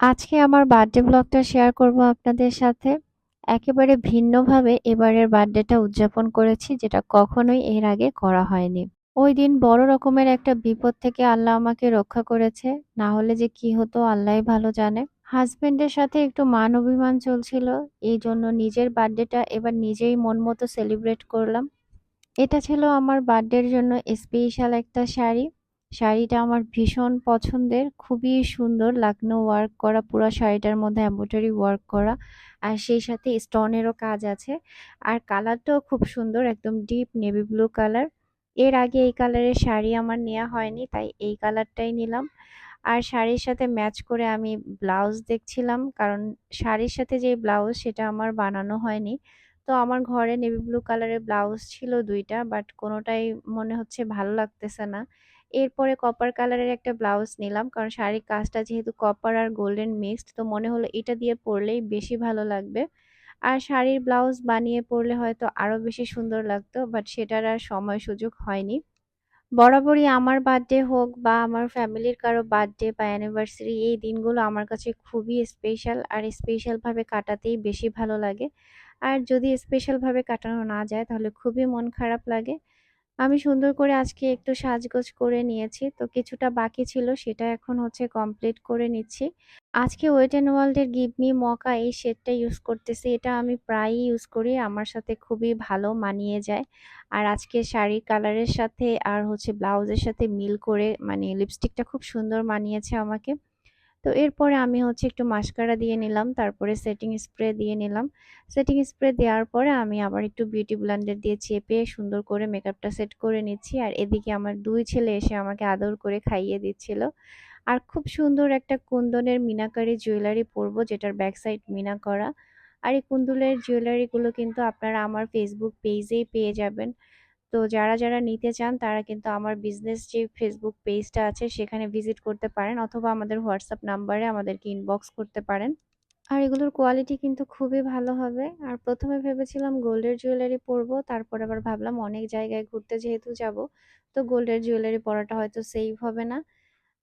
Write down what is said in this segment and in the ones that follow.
আজকে আমার বার্থডে ব্লগটা শেয়ার করব আপনাদের সাথে। একেবারে ভিন্নভাবে এবারের বার্থডেটা উদযাপন করেছি, যেটা কখনোই এর আগে করা হয়নি। ওই দিন বড় রকমের একটা বিপদ থেকে আল্লাহ আমাকে রক্ষা করেছে। না হলে যে কি হতো আল্লাহই ভালো জানে। হাসব্যান্ডের সাথে একটু মান অভিমান চলছিল। এই জন্য নিজের বার্থডেটা এবার নিজেই মন মতো সেলিব্রেট করলাম। এটা ছিল আমার বার্থডের জন্য স্পেশাল একটা শাড়ি। শাড়িটা আমার ভীষণ পছন্দের, খুবই সুন্দর লাকনো ওয়ার্ক করা, পুরো শাড়িটার মধ্যে এম্ব্রয়ডারি ওয়ার্ক করা, আর সেই সাথে স্টোনেরও কাজ আছে, আর কালারটাও খুব সুন্দর, একদম ডিপ নেভি ব্লু কালারের আগে এই কালারের শাড়ি আমার নেওয়া হয়নি, তাই এই কালারটাই নিলাম, আর শাড়ির সাথে ম্যাচ করে আমি ব্লাউজ দেখছিলাম, কারণ শাড়ির সাথে যে ব্লাউজ সেটা আমার বানানো হয়নি, তো আমার ঘরে নেভি ব্লু কালারের ব্লাউজ ছিল দুইটা বাট কোনোটাই মনে হচ্ছে ভালো লাগতেছে না এরপরে কপার কালারের একটা ব্লাউজ নিলাম, কারণ শাড়ির কাজটা যেহেতু কপার আর গোল্ডেন মিক্সড তো মনে হলো এটা দিয়ে পরলেই বেশি ভালো লাগবে। আর শাড়ির ব্লাউজ বানিয়ে পরলে হয়তো আরও বেশি সুন্দর লাগতো বাট সেটার আর সময় সুযোগ হয়নি। বরাবরই আমার বার্থডে হোক বা আমার ফ্যামিলির কারও বার্থডে বা অ্যানিভার্সারি এই দিনগুলো আমার কাছে খুবই স্পেশাল আর স্পেশালভাবে কাটাতেই বেশি ভালো লাগে। আর যদি স্পেশালভাবে কাটানো না যায়, তাহলে খুবই মন খারাপ লাগে। আমি সুন্দর করে আজকে একটু সাজগোজ করে নিয়েছি। তো কিছুটা বাকি ছিল, সেটা এখন হচ্ছে কমপ্লিট করে নিচ্ছি। আজকে ওয়েট অ্যান্ড ওয়ার্ল্ডের গিভ মি মকা এই শেডটা ইউজ করতেছি। এটা আমি প্রায়ই ইউজ করি, আমার সাথে খুবই ভালো মানিয়ে যায়। আর আজকে শাড়ির কালারের সাথে আর হচ্ছে ব্লাউজের সাথে মিল করে মানে লিপস্টিকটা খুব সুন্দর মানিয়েছে আমাকে। তো এরপরে আমি হচ্ছে একটু মাস্কারা দিয়ে নিলাম, তারপরে সেটিং স্প্রে দিয়ে নিলাম। সেটিং স্প্রে দেওয়ার পরে আমি আবার একটু বিউটি ব্লেন্ডার দিয়ে চেপে সুন্দর করে মেকআপটা সেট করে নিচ্ছি। আর এদিকে আমার দুই ছেলে এসে আমাকে আদর করে খাইয়ে দিচ্ছিল। আর খুব সুন্দর একটা কুন্দনের মিনাকারি জুয়েলারি পরবো, যেটার ব্যাক সাইড মিনা করা। আর এই কুন্দুলের জুয়েলারিগুলো কিন্তু আপনারা আমার ফেসবুক পেজেই পেয়ে যাবেন। তো যারা যারা নিতে চান তারা কিন্তু আমার বিজনেস যে ফেসবুক পেজটা আছে সেখানে ভিজিট করতে পারেন অথবা আমাদের হোয়াটসঅ্যাপ নাম্বারে আমাদেরকে ইনবক্স করতে পারেন। আর এগুলোর কোয়ালিটি কিন্তু খুবই ভালো হবে। আর প্রথমে ভেবেছিলাম গোল্ডের জুয়েলারি পরবো, তারপর আবার ভাবলাম অনেক জায়গায় ঘুরতে যেহেতু যাব, তো গোল্ডের জুয়েলারি পরাটা হয়তো সেভ হবে না।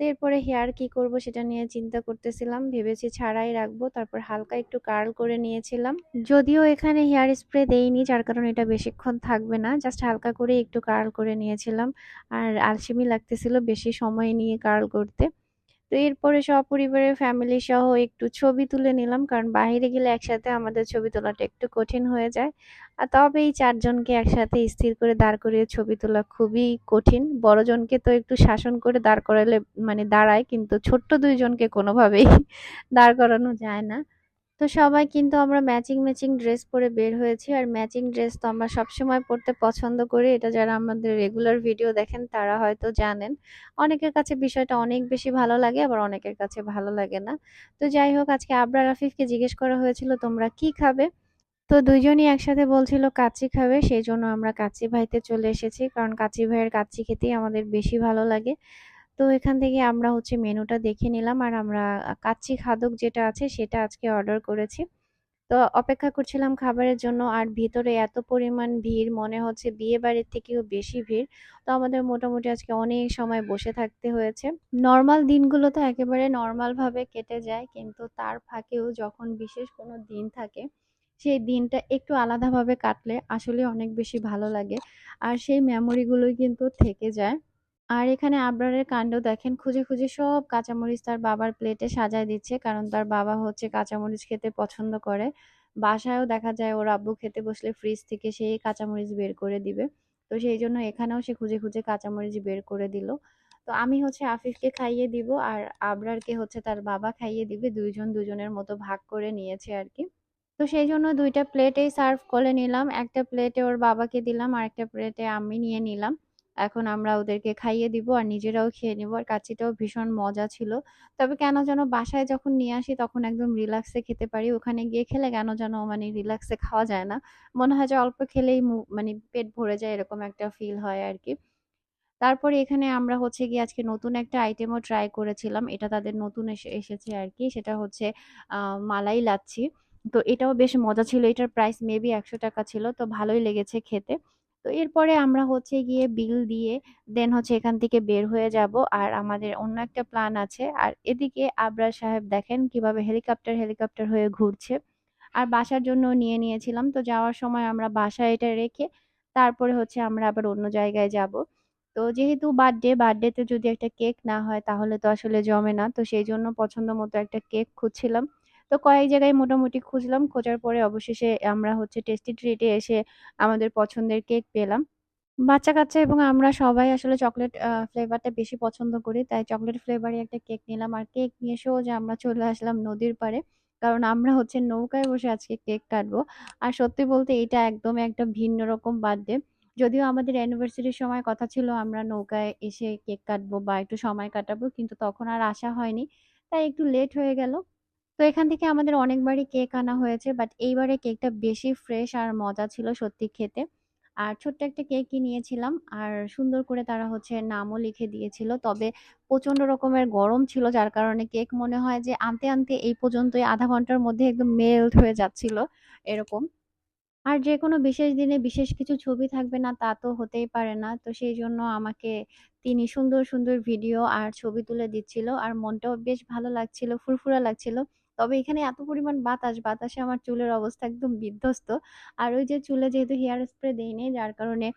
এরপরে হেয়ার কি করব সেটা নিয়ে চিন্তা করতেছিলাম। ভেবেছি ছাড়াই রাখব, তারপর হালকা একটু কার্ল করে নিয়েছিলাম। যদিও এখানে হেয়ার স্প্রে দেইনি, যার কারণে এটা বেশিক্ষণ থাকবে না। জাস্ট হালকা করে একটু কার্ল করে নিয়েছিলাম। আর আলসেমি লাগতেছিল বেশি সময় নিয়ে কার্ল করতে। তো এরপরে সপরিবারে ফ্যামিলি সহ একটু ছবি তুলে নিলাম, কারণ বাহিরে গেলে একসাথে আমাদের ছবি তোলাটা একটু কঠিন হয়ে যায়। আর তবে এই চারজনকে একসাথে স্থির করে দাঁড় করিয়ে ছবি তোলা খুবই কঠিন। বড়জনকে তো একটু শাসন করে দাঁড় করালে মানে দাঁড়ায়, কিন্তু ছোট্ট দুইজনকে কোনোভাবেই দাঁড় করানো যায় না। তো সবাই কিন্তু আমরা ম্যাচিং ম্যাচিং ড্রেস পরে বের হয়েছি। আর ম্যাচিং ড্রেস তো আমরা সবসময় পরতে পছন্দ করি। এটা যারা আমাদের রেগুলার ভিডিও দেখেন, তারা হয়তো জানেন। অনেকের কাছে বিষয়টা অনেক বেশি ভালো লাগে, আবার অনেকের কাছে ভালো লাগে না। তো যাই হোক, আজকে আবরার রাফিফকে জিজ্ঞেস করা হয়েছিল, তোমরা কি খাবে? তো দুইজনই একসাথে বলছিল, কাচ্চি খাবে। সেই জন্য আমরা কাচ্চি ভাইতে চলে এসেছি। কারণ কাচ্চি ভাইয়ের কাচ্চি খেতেই আমাদের বেশি ভালো লাগে। তো এখান থেকে আমরা হচ্ছে মেনুটা দেখে নিলাম আর আমরা কাচ্চি খাদক যেটা আছে সেটা আজকে অর্ডার করেছি। তো অপেক্ষা করছিলাম খাবারের জন্য আর ভিতরে এত পরিমাণ ভিড়, মনে হচ্ছে বিয়ে বাড়ির থেকেও বেশি ভিড়। তো আমাদের মোটামুটি আজকে অনেক সময় বসে থাকতে হয়েছে। নর্মাল দিনগুলো তো একেবারে নর্মালভাবে কেটে যায় কিন্তু তার ফাঁকেও যখন বিশেষ কোনো দিন থাকে, সেই দিনটা একটু আলাদাভাবে কাটলে আসলে অনেক বেশি ভালো লাগে। আর সেই মেমোরিগুলোই কিন্তু থেকে যায়। আর এখানে আবরারের কাণ্ড দেখেন, খুঁজে খুঁজে সব কাঁচামরিচ তার বাবার প্লেটে সাজায় দিচ্ছে, কারণ তার বাবা হচ্ছে কাঁচামরিচ খেতে পছন্দ করে। বাসায়ও দেখা যায় ওর আব্বু খেতে বসলে ফ্রিজ থেকে সেই কাঁচামরিচ বের করে দিবে। তো সেই জন্য এখানেও সে খুঁজে খুঁজে কাঁচামরিচ বের করে দিল। তো আমি হচ্ছে আফিফকে খাইয়ে দিব আর আবরারকে হচ্ছে তার বাবা খাইয়ে দিবে, দুইজন দুজনের মতো ভাগ করে নিয়েছে আর কি। তো সেই জন্য দুইটা প্লেটেই সার্ভ করে নিলাম। একটা প্লেটে ওর বাবাকে দিলাম আর একটা প্লেটে আমি নিয়ে নিলাম। এখন আমরা ওদেরকে খাইয়ে দিব আর নিজেরাও খেয়ে নিব। আর কাচ্চিটাও ভীষণ মজা ছিল। তবে কেন যেন বাসায় যখন নিয়ে আসি তখন একদম রিল্যাক্সে খেতে পারি। ওখানে গিয়ে খেলে কেন যেন মানে রিল্যাক্সে খাওয়া যায় না। মনে হয় যে অল্প খেলেই মানে পেট ভরে যায় এরকম একটা ফিল হয় আর কি তারপরে এখানে আমরা হচ্ছে গিয়ে আজকে নতুন একটা আইটেমও ট্রাই করেছিলাম। এটা তাদের নতুন এসে, এসেছে আর কি সেটা হচ্ছে মালাই লাচ্ছি। তো এটাও বেশ মজা ছিল। এটার প্রাইস মেবি একশো টাকা ছিল। তো ভালোই লেগেছে খেতে। তো এরপরে আমরা হচ্ছে গিয়ে বিল দিয়ে দেন হচ্ছে এখান থেকে বের হয়ে যাব। আর আমাদের অন্য একটা প্ল্যান আছে। আর এদিকে আবরার সাহেব দেখেন কীভাবে হেলিকপ্টার হেলিকপ্টার হয়ে ঘুরছে। আর বাসার জন্য নিয়ে নিয়েছিলাম। তো যাওয়ার সময় আমরা বাসায় এটা রেখে তারপরে হচ্ছে আমরা আবার অন্য জায়গায় যাব। তো যেহেতু বার্থডে, বার্থডেতে যদি একটা কেক না হয় তাহলে তো আসলে জমে না। তো সেই জন্য পছন্দ মতো একটা কেক খুঁজছিলাম। তো কয়েক জায়গায় মোটামুটি খুঁজলাম, খোঁজার পরে অবশেষে আমরা হচ্ছে টেস্টি ট্রিটে এসে আমাদের পছন্দের কেক পেলাম বাচ্চা-কাচ্চা এবং আমরা সবাই আসলে চকলেট ফ্লেভারটা বেশি পছন্দ করি। তাই চকলেট ফ্লেভারই একটা কেক নিলাম। আর কেক নিয়ে এসেও যে আমরা চলে আসলাম নদীর পাড়ে। কারণ আমরা হচ্ছে নৌকায় বসে আজকে কেক কাটবো। আর সত্যি বলতে এটা একদমই একটা ভিন্ন রকম বার্থডে। যদিও আমাদের অ্যানিভার্সারির সময় কথা ছিল, আমরা নৌকায় এসে কেক কাটবো বা একটু সময় কাটাবো। কিন্তু তখন আর আসা হয়নি। তাই একটু লেট হয়ে গেল। তো এখান থেকে আমাদের অনেকবারই কেক আনা হয়েছে। বাট এইবারে কেকটা বেশি ফ্রেশ আর মজা ছিল সত্যি খেতে। আর ছোট্ট একটা কেকই নিয়েছিলাম। আর সুন্দর করে তারা হচ্ছে নামও লিখে দিয়েছিল। তবে প্রচণ্ড রকমের গরম ছিল যার কারণে কেক মনে হয় যে আনতে, আনতে এই পর্যন্তই আধা ঘণ্টার মধ্যে একদম মেল্ট হয়ে যাচ্ছিল এরকম। আর যেকোনো বিশেষ দিনে বিশেষ কিছু ছবি থাকবে না তা তো হতেই পারে না। তো সেই জন্য আমাকে তিনি সুন্দর, সুন্দর ভিডিও আর ছবি তুলে দিচ্ছিল। আর মনটাও বেশ ভালো লাগছিল, ফুরফুরা লাগছিল। তবে এখানে এত পরিমাণ বাতাস, বাতাসে আমার চুলের অবস্থা একদম বিধ্বস্ত। আর ওই যে চুলে যেহেতু হেয়ার স্প্রে দেইনি যার কারণে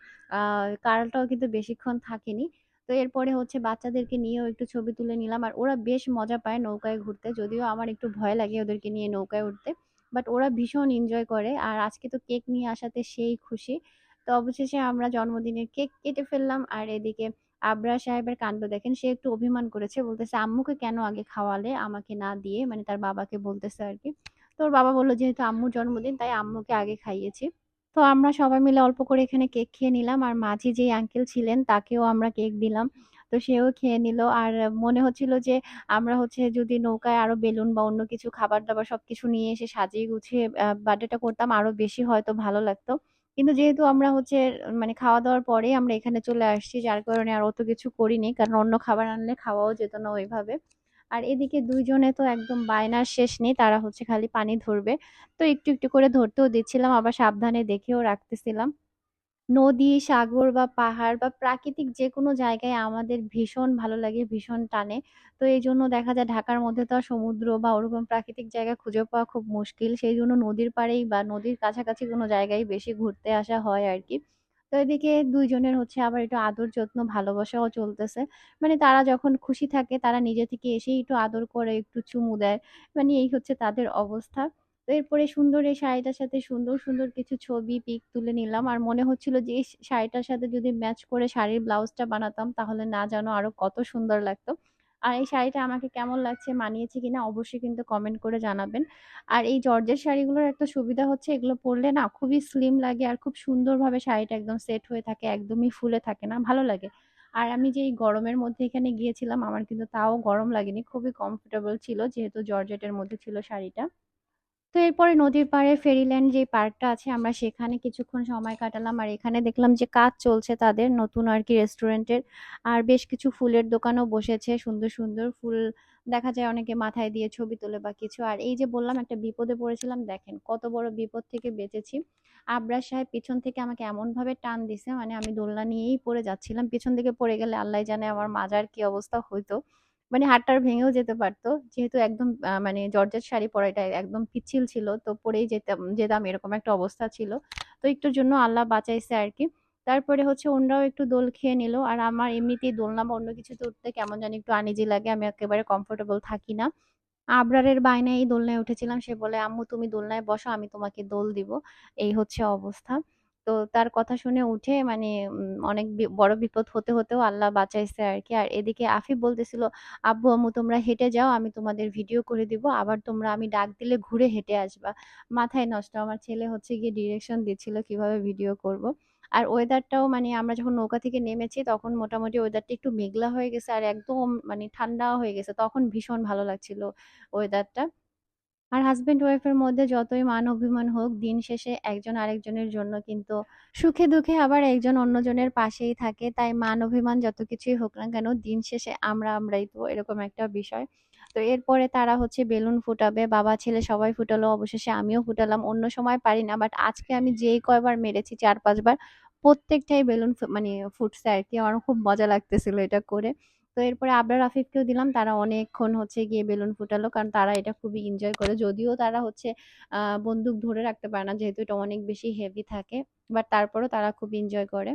কার্লটাও কিন্তু বেশিক্ষণ থাকেনি। তো এরপরে হচ্ছে বাচ্চাদেরকে নিয়েও একটু ছবি তুলে নিলাম। আর ওরা বেশ মজা পায় নৌকায় ঘুরতে। যদিও আমার একটু ভয় লাগে ওদেরকে নিয়ে নৌকায় উঠতে। বাট ওরা ভীষণ এনজয় করে। আর আজকে তো কেক নিয়ে আসাতে সেই খুশি। তো অবশেষে আমরা জন্মদিনের কেক কেটে ফেললাম। আর এদিকে আবরার সাহেবের কাণ্ড দেখেন। সে একটু অভিমান করেছে। বলতেছে, "আম্মুকে কেন আগে খাওয়ালে আমাকে না দিয়ে?" মানে তার বাবাকে বলতেছে আরকি। তো ওর বাবা বলল "যেহেতু আম্মুর জন্মদিন তাই আম্মুকে আগে খাইয়েছি।" তো আমরা সবাই মিলে অল্প করে এখানে কেক খেয়ে নিলাম। আর মাঝি যেই আঙ্কেল ছিলেন তাকেও আমরা কেক দিলাম। তো সেও খেয়ে নিল। আর মনে হচ্ছিল যে আমরা হচ্ছে যদি নৌকায় আরও বেলুন বা অন্য কিছু খাবার-দাবার সবকিছু নিয়ে এসে সাজিয়ে গুছিয়ে বার্থডেটা করতাম আরও বেশি হয়তো ভালো লাগতো। কিন্তু যেহেতু আমরা হচ্ছে মানে খাওয়া-দাওয়ার পরে আমরা এখানে চলে আসছি যার কারণে আর অত কিছু করিনি। কারণ অন্য খাবার আনলে খাওয়াও যেত না ওইভাবে। আর এদিকে দুইজনে তো একদম বায়নার শেষ নেই। তারা হচ্ছে খালি পানি ধরবে। তো একটু, একটু করে ধরতেও দিচ্ছিলাম আবার সাবধানে দেখেও রাখতেছিলাম। নদী, সাগর বা পাহাড় বা প্রাকৃতিক যেকোনো জায়গায় আমাদের ভীষণ ভালো লাগে, ভীষণ টানে। তো এই জন্য দেখা যায় ঢাকার মধ্যে তো আর সমুদ্র বা ওরকম প্রাকৃতিক জায়গা খুঁজে পাওয়া খুব মুশকিল। সেই জন্য নদীর পাড়েই বা নদীর কাছাকাছি কোনো জায়গায় বেশি ঘুরতে আসা হয় আর কি তো এদিকে দুইজনের হচ্ছে আবার একটু আদর যত্ন ভালোবাসাও চলতেছে। মানে তারা যখন খুশি থাকে তারা নিজে থেকে এসেই একটু আদর করে, একটু চুমু দেয়। মানে এই হচ্ছে তাদের অবস্থা। তো এরপরে সুন্দর এই শাড়িটার সাথে সুন্দর, সুন্দর কিছু ছবি, পিক তুলে নিলাম। আর মনে হচ্ছিল যে এই শাড়িটার সাথে যদি ম্যাচ করে শাড়ির ব্লাউজটা বানাতাম তাহলে না জানো আরও কত সুন্দর লাগতো। আর এই শাড়িটা আমাকে কেমন লাগছে, মানিয়েছে কিনা অবশ্যই কিন্তু কমেন্ট করে জানাবেন। আর এই জর্জেট শাড়িগুলোর একটা সুবিধা হচ্ছে এগুলো পরলে না খুবই স্লিম লাগে আর খুব সুন্দরভাবে শাড়িটা একদম সেট হয়ে থাকে, একদমই ফুলে থাকে না, ভালো লাগে। আর আমি যেই গরমের মধ্যে এখানে গিয়েছিলাম আমার কিন্তু তাও গরম লাগেনি। খুবই কমফোর্টেবল ছিল যেহেতু জর্জেটের মধ্যে ছিল শাড়িটা। তো এরপরে নদীর পাড়ে ফেরিল্যান্ড যে পার্কটা আছে, আমরা সেখানে কিছুক্ষণ সময় কাটালাম। আর এখানে দেখলাম যে কাজ চলছে তাদের, নতুন আর কি রেস্টুরেন্টের। আর বেশ কিছু ফুলের দোকানও বসেছে, সুন্দর সুন্দর ফুল। দেখা যায় অনেকে মাথায় দিয়ে ছবি তোলে বা কিছু। আর এই যে বললাম, একটা বিপদে পড়েছিলাম, দেখেন কত বড় বিপদ থেকে বেঁচেছি। আবরার সাহেব পিছন থেকে আমাকে এমন ভাবে টান দিছে মানে আমি দোলনা নিয়েই পড়ে যাচ্ছিলাম। পিছন থেকে পড়ে গেলে আল্লাহ জানে আমার মাজার কি অবস্থা হইতো। মানে হাতটার ভেঙেও যেতে পারতো। যেহেতু একদম মানে জর্জেট শাড়ি পরা এটা একদম পিচ্ছিল ছিল। তো পরেই যেতাম যেতাম এরকম একটা অবস্থা ছিল। তো একটুর জন্য আল্লাহ বাঁচাইছে আর কি তারপরে হচ্ছে ওনরাও একটু দোল খেয়ে নিল। আর আমার এমনিতেই দোলনা বা অন্য কিছুতে উঠতে কেমন জানি একটু আনইজি লাগে। আমি একেবারে কমফোর্টেবল থাকি না। আবরারের বায়নায় এই দোলনায় উঠেছিলাম। সে বলে, "আম্মু তুমি দোলনায় বসো, আমি তোমাকে দোল দিব।" এই হচ্ছে অবস্থা। তো তার কথা শুনে উঠে মানে অনেক বড় বিপদ হতে, হতেও আল্লাহ বাঁচাইছে আর কি আর এদিকে আফিফ বলতেছিল, "আব্বু, আম্মু তোমরা হেঁটে যাও, আমি তোমাদের ভিডিও করে দিব। আবার তোমরা আমি ডাক দিলে ঘুরে হেঁটে আসবা।" মাথায় নষ্ট। আমার ছেলে হচ্ছে গিয়ে ডিরেকশন দিচ্ছিল কীভাবে ভিডিও করব। আর ওয়েদারটাও মানে আমরা যখন নৌকা থেকে নেমেছি তখন মোটামুটি ওয়েদারটা একটু মেঘলা হয়ে গেছে আর একদম মানে ঠান্ডা হয়ে গেছে। তখন ভীষণ ভালো লাগছিল ওয়েদারটা। আর হাসব্যান্ড ওয়াইফের মধ্যে যতই মান অভিমান হোক, দিন শেষে একজন আরেকজনের জন্য কিন্তু সুখে দুঃখে আবার একজন অন্যজনের পাশেই থাকে। তাই মান অভিমান যত কিছুই হোক না কেন, দিন শেষে আমরা আমরাই তো এরকম একটা বিষয়। তো এরপরে তারা হচ্ছে বেলুন ফুটাবে, বাবা, ছেলে সবাই ফুটালো, অবশেষে আমিও ফুটালাম। অন্য সময় পারি না বাট আজকে আমি যেই কয়বার মেরেছি চার পাঁচবার, প্রত্যেকটাই বেলুন মানে ফুটছে আর কি। আমার খুব মজা লাগতেছিল এটা করে। তো এরপরে আবরার আফিফকেও দিলাম। তারা অনেকক্ষণ হচ্ছে গিয়ে বেলুন ফুটালো। কারণ তারা এটা খুবই এনজয় করে। যদিও তারা হচ্ছে বন্দুক ধরে রাখতে পারে না, যেহেতু এটা অনেক বেশি হেভি থাকে। বাট তারপরেও তারা খুব এনজয় করে।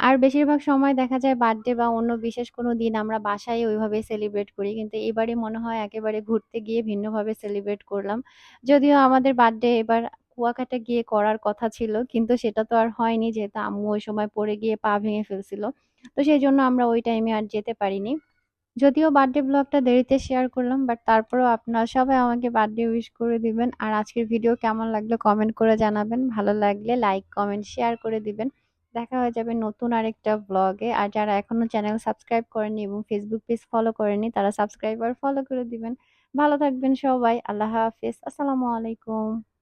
আর বেশিরভাগ সময় দেখা যায় বার্থডে বা অন্য বিশেষ কোনো দিন আমরা বাসায় ওইভাবে সেলিব্রেট করি। কিন্তু এবারে মনে হয় একেবারে ঘুরতে গিয়ে ভিন্নভাবে সেলিব্রেট করলাম। যদিও আমাদের বার্থডে এবার কুয়াকাটা গিয়ে করার কথা ছিল। কিন্তু সেটা তো আর হয়নি, যেহেতু আম্মু ওই সময় পড়ে গিয়ে পা ভেঙে ফেলছিল। তো সেই জন্য আমরা ওই টাইমে আর যেতে পারিনি। যদিও বার্থডে ব্লগটা দেরিতে শেয়ার করলাম বাট তারপরেও আপনারা সবাই আমাকে বার্থডে উইশ করে দিবেন। আর আজকের ভিডিও কেমন লাগল কমেন্ট করে জানাবেন। ভালো লাগলে লাইক, কমেন্ট, শেয়ার করে দিবেন। দেখা হয়ে যাবে নতুন আরেকটা ব্লগে। আর যারা এখনও চ্যানেল সাবস্ক্রাইব করেনি এবং ফেসবুক পেজ ফলো করেনি তারা সাবস্ক্রাইব আর ফলো করে দিবেন। ভালো থাকবেন সবাই। আল্লাহ হাফিজ আসসালামু আলাইকুম।